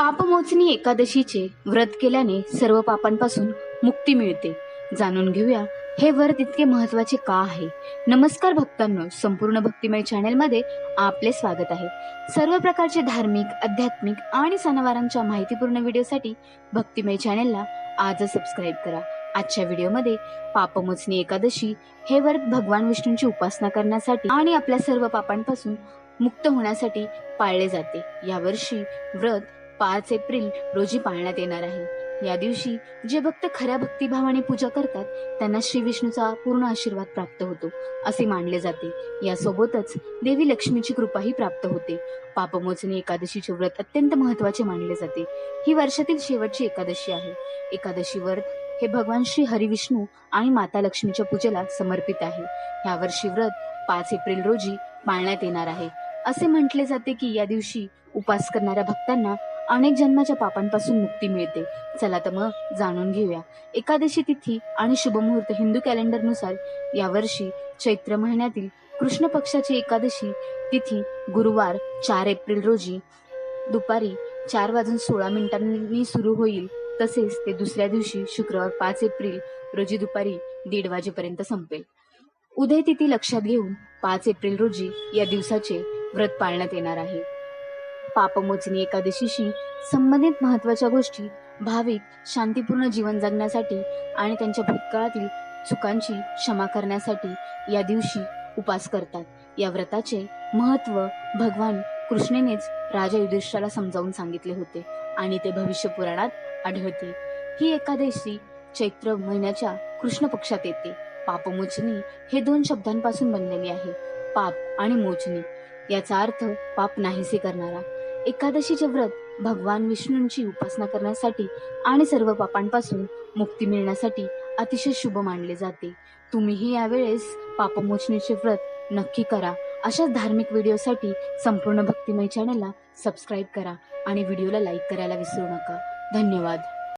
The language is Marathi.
पापमोचनी एकादशीचे व्रत केल्याने सर्व पापांपासून मुक्ती मिळते. जाणून घेऊया हे व्रत इतके महत्त्वाचे का आहे? नमस्कार भक्तांनो संपूर्ण भक्तिमय चॅनेलमध्ये आपले स्वागत आहे. सर्व प्रकारचे धार्मिक आध्यात्मिक आणि सणवारांच्या माहितीपूर्ण व्हिडिओसाठी भक्तिमय चॅनलला आजच सबस्क्राईब करा. आजच्या व्हिडिओमध्ये पापमोचनी एकादशी हे व्रत भगवान विष्णूंची उपासना करण्यासाठी आणि आपल्या सर्व पापांपासून मुक्त होण्यासाठी पाळले जाते. यावर्षी व्रत पाच एप्रिल रोजी पाळण्यात येणार आहे. या दिवशी जे भक्त खऱ्या भक्तिभावाने पूजा करतात त्यांना श्री विष्णूचा पूर्ण आशीर्वाद प्राप्त होतो असे मानले जाते. यासोबतच देवी लक्ष्मीची कृपाही प्राप्त होते. पापमोचनी एकादशीचे व्रत अत्यंत महत्त्वाचे मानले जाते. ही वर्षातील शेवटची एकादशी आहे. एकादशी व्रत हे भगवान श्री हरिविष्णू आणि माता लक्ष्मीच्या पूजेला समर्पित आहे. यावर्षी व्रत पाच एप्रिल रोजी पाळण्यात येणार आहे. असे म्हटले जाते की या दिवशी उपास करणाऱ्या भक्तांना अनेक जन्माच्या पापांपासून मुक्ती मिळते. चला तर मग जाणून घेऊया. एकादशी तिथी आणि शुभमुहूर्त हिंदू कॅलेंडरनुसार यावर्षी चैत्र महिन्यातील कृष्ण पक्षाची एकादशी तिथी गुरुवार चार एप्रिल रोजी. दुपारी चार वाजून सोळा मिनिटांनी सुरू होईल. तसेच ते दुसऱ्या दिवशी शुक्रवार पाच एप्रिल रोजी दुपारी दीड वाजेपर्यंत संपेल. उदय तिथी लक्षात घेऊन पाच एप्रिल रोजी या दिवसाचे व्रत पाळण्यात येणार आहे. पापमोचनी एकादशीशी संबंधित महत्त्वाच्या गोष्टी भाविक शांतीपूर्ण जीवन जगण्यासाठी आणि त्यांच्या भूतकाळातील चुकांची क्षमा करण्यासाठी या दिवशी उपास करतात. या व्रताचे महत्त्व भगवान कृष्णेनेच राजा युधिष्ठाला समजावून सांगितले होते आणि ते भविष्य पुराणात आढळते. ही एकादशी चैत्र महिन्याच्या कृष्ण पक्षात येते. पापमोचनी हे दोन शब्दांपासून बनलेले आहे. पाप आणि मोचनी. याचा अर्थ पाप नाहीसे करणारा. एकादशीचे व्रत भगवान विष्णूंची उपासना करण्यासाठी आणि सर्व पापांपासून मुक्ती मिळण्यासाठी अतिशय शुभ मानले जाते. तुम्हीही यावेळेस पापमोचनीचे व्रत नक्की करा. अशाच धार्मिक व्हिडिओसाठी संपूर्ण भक्तिमय चॅनलला सबस्क्राईब करा आणि व्हिडिओला लाईक करायला विसरू नका. धन्यवाद.